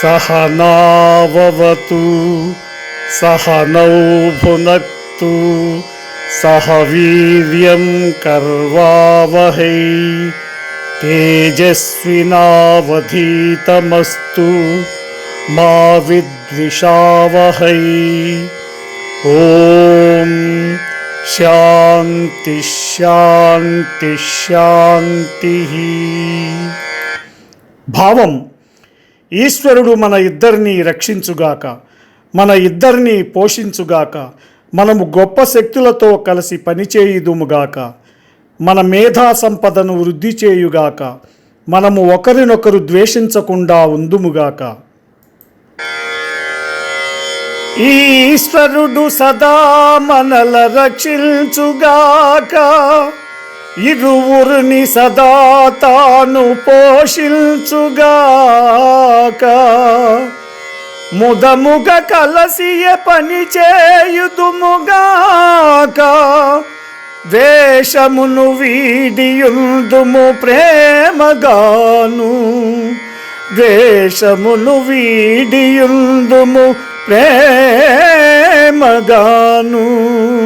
सहनावतु सहनौ भुनक्तु सह वीर्यं कर्वावहै तेजस्विनावधीतमस्तु मा विद्विषावहै। ॐ शांति शांति शांति भावम् ఈశ్వరుడు మన ఇద్దరిని రక్షించుగాక మన ఇద్దరిని పోషించుగాక మనము గొప్ప శక్తులతో కలిసి పనిచేయుదుముగాక మన మేధా సంపదను వృద్ధి చేయుగాక మనము ఒకరినొకరు ద్వేషించకుండా ఉందుముగాక. ఈశ్వరుడు సదా మనల రక్షించుగాక. ఇరువురిని సదా తాను పోషించుగాక. ముదముగ కలసియ పని చేయుదుముగాక. వేషమును వీడియుందుము ప్రేమగాను. వేషమును వీడియుందుము ప్రేమగాను.